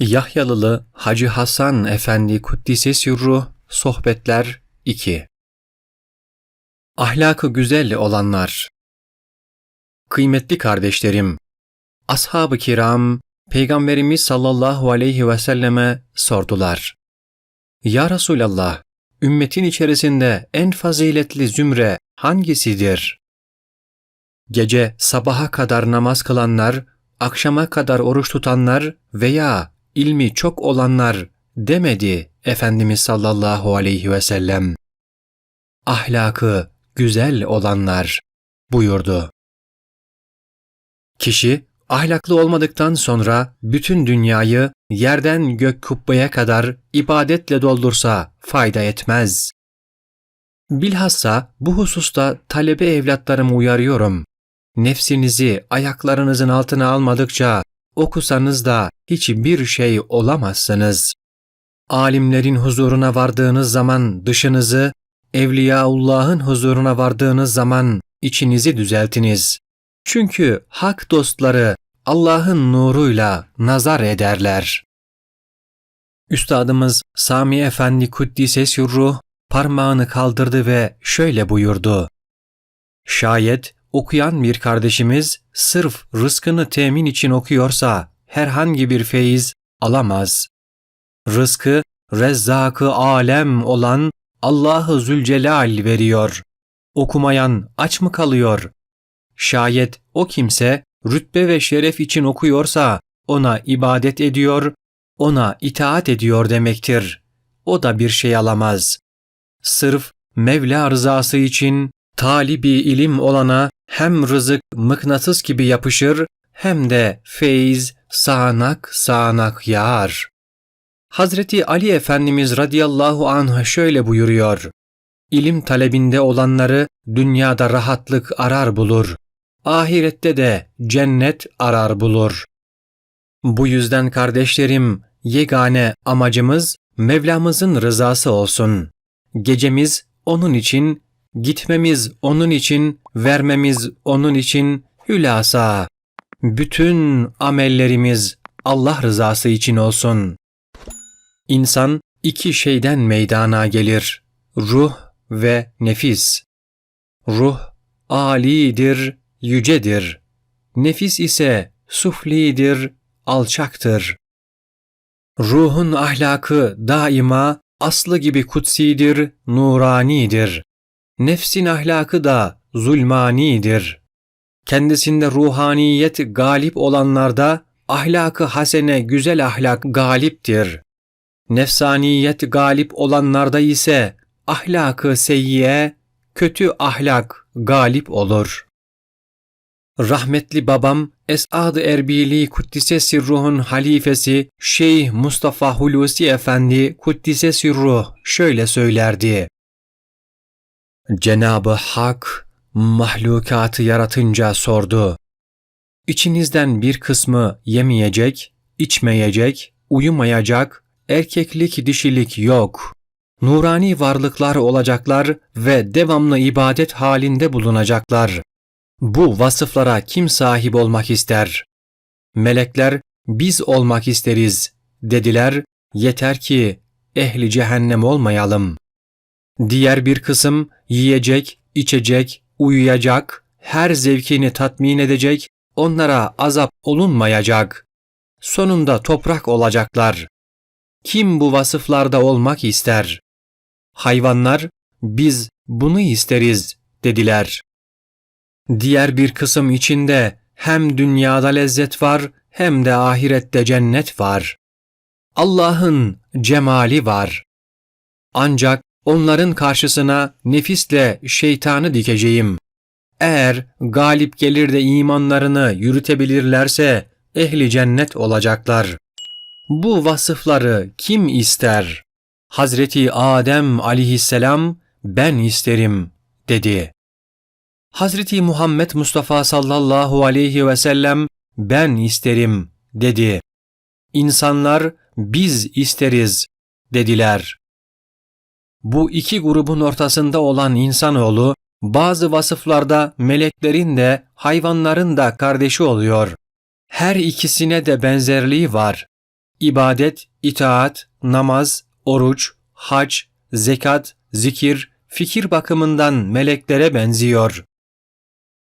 Yahyalılı Hacı Hasan Efendi Kuddise Sürruh Sohbetler 2 Ahlakı güzel olanlar Kıymetli kardeşlerim, Ashab-ı kiram, Peygamberimiz sallallahu aleyhi ve selleme sordular. Ya Resulallah, ümmetin içerisinde en faziletli zümre hangisidir? Gece sabaha kadar namaz kılanlar, akşama kadar oruç tutanlar veya ilmi çok olanlar demedi Efendimiz sallallahu aleyhi ve sellem. Ahlakı güzel olanlar buyurdu. Kişi ahlaklı olmadıktan sonra bütün dünyayı yerden gök kubbeye kadar ibadetle doldursa fayda etmez. Bilhassa bu hususta talebe evlatlarımı uyarıyorum. Nefsinizi ayaklarınızın altına almadıkça okusanız da hiçbir şey olamazsınız. Alimlerin huzuruna vardığınız zaman dışınızı, Evliyaullah'ın huzuruna vardığınız zaman içinizi düzeltiniz. Çünkü hak dostları Allah'ın nuruyla nazar ederler. Üstadımız Sami Efendi Kuddise Sürruh parmağını kaldırdı ve şöyle buyurdu. Şayet okuyan bir kardeşimiz sırf rızkını temin için okuyorsa herhangi bir feyiz alamaz. Rızkı Rezzakı alem olan Allah'ı Zülcelal veriyor. Okumayan aç mı kalıyor? Şayet o kimse rütbe ve şeref için okuyorsa ona ibadet ediyor, ona itaat ediyor demektir. O da bir şey alamaz. Sırf Mevla rızası için talibi ilim olana hem rızık mıknatıs gibi yapışır hem de feyiz sağanak sağanak yağar. Hazreti Ali Efendimiz radıyallahu anh şöyle buyuruyor. İlim talebinde olanları dünyada rahatlık arar bulur. Ahirette de cennet arar bulur. Bu yüzden kardeşlerim, yegane amacımız Mevlamızın rızası olsun. Gecemiz onun için, gitmemiz onun için, vermemiz onun için, hülasa. Bütün amellerimiz Allah rızası için olsun. İnsan iki şeyden meydana gelir. Ruh ve nefis. Ruh alidir, yücedir. Nefis ise suflidir, alçaktır. Ruhun ahlakı daima aslı gibi kutsidir, nuranidir. Nefsin ahlakı da zulmanidir. Kendisinde ruhaniyet galip olanlarda ahlakı hasene güzel ahlak galiptir. Nefsaniyet galip olanlarda ise ahlakı seyyiye, kötü ahlak galip olur. Rahmetli babam Esad-ı Erbili Kuddise Sirruh'un halifesi Şeyh Mustafa Hulusi Efendi Kuddise Sirruh şöyle söylerdi. Cenabı Hak mahlukatı yaratınca sordu. İçinizden bir kısmı yemeyecek, içmeyecek, uyumayacak, erkeklik dişilik yok. Nurani varlıklar olacaklar ve devamlı ibadet halinde bulunacaklar. Bu vasıflara kim sahip olmak ister? Melekler biz olmak isteriz dediler yeter ki ehli cehennem olmayalım. Diğer bir kısım yiyecek, içecek, uyuyacak, her zevkini tatmin edecek, onlara azap olunmayacak. Sonunda toprak olacaklar. Kim bu vasıflarda olmak ister? Hayvanlar biz bunu isteriz dediler. Diğer bir kısım içinde hem dünyada lezzet var hem de ahirette cennet var. Allah'ın cemali var. Ancak onların karşısına nefisle şeytanı dikeceğim. Eğer galip gelir de imanlarını yürütebilirlerse ehli cennet olacaklar. Bu vasıfları kim ister? Hazreti Adem aleyhisselam ben isterim dedi. Hazreti Muhammed Mustafa sallallahu aleyhi ve sellem ben isterim dedi. İnsanlar biz isteriz dediler. Bu iki grubun ortasında olan insanoğlu bazı vasıflarda meleklerin de hayvanların da kardeşi oluyor. Her ikisine de benzerliği var. ibadet, itaat, namaz, oruç, hac, zekat, zikir, fikir bakımından meleklere benziyor.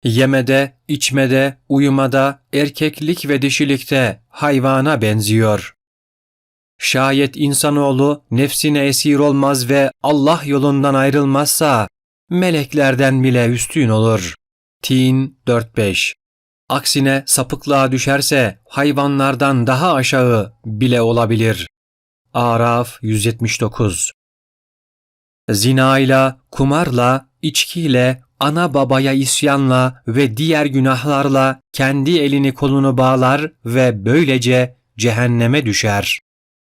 Yemede, içmede, uyumada, erkeklik ve dişilikte hayvana benziyor. Şayet insanoğlu nefsine esir olmaz ve Allah yolundan ayrılmazsa meleklerden bile üstün olur. Tin 4-5 Aksine sapıklığa düşerse hayvanlardan daha aşağı bile olabilir. Araf 179 Zinayla, kumarla, içkiyle, ana babaya isyanla ve diğer günahlarla kendi elini kolunu bağlar ve böylece cehenneme düşer.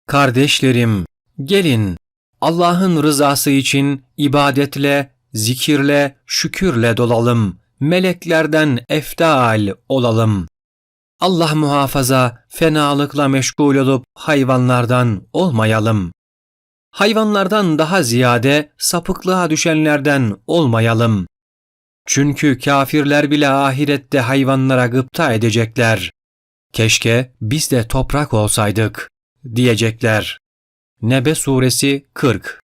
Kardeşlerim, gelin Allah'ın rızası için ibadetle, zikirle, şükürle dolalım. Meleklerden eftal olalım. Allah muhafaza fenalıkla meşgul olup hayvanlardan olmayalım. Hayvanlardan daha ziyade sapıklığa düşenlerden olmayalım. Çünkü kafirler bile ahirette hayvanlara gıpta edecekler. Keşke biz de toprak olsaydık diyecekler. Nebe suresi 40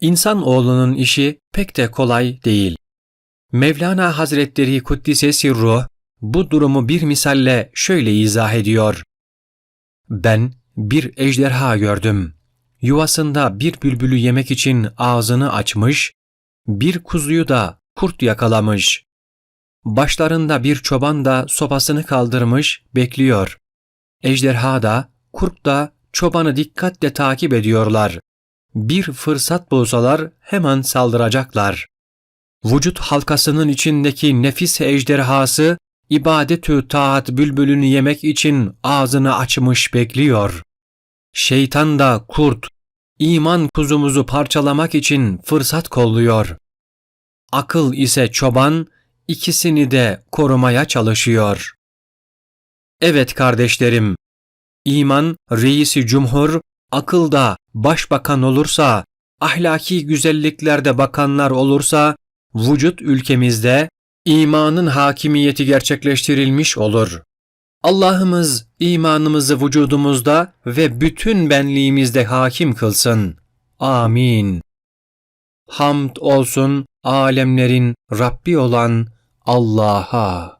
İnsan oğlunun işi pek de kolay değil. Mevlana Hazretleri Kuddise Sirruh bu durumu bir misalle şöyle izah ediyor. Ben bir ejderha gördüm. Yuvasında bir bülbülü yemek için ağzını açmış, bir kuzuyu da kurt yakalamış. Başlarında bir çoban da sopasını kaldırmış, bekliyor. Ejderha da, kurt da çobanı dikkatle takip ediyorlar. Bir fırsat bulsalar hemen saldıracaklar. Vücut halkasının içindeki nefis ejderhası ibadetü taat bülbülünü yemek için ağzını açmış bekliyor. Şeytan da kurt, iman kuzumuzu parçalamak için fırsat kolluyor. Akıl ise çoban, ikisini de korumaya çalışıyor. Evet kardeşlerim, iman reisi cumhur, akılda başbakan olursa, ahlaki güzelliklerde bakanlar olursa, vücut ülkemizde imanın hakimiyeti gerçekleştirilmiş olur. Allah'ımız imanımızı vücudumuzda ve bütün benliğimizde hakim kılsın. Amin. Hamd olsun alemlerin Rabbi olan Allah'a.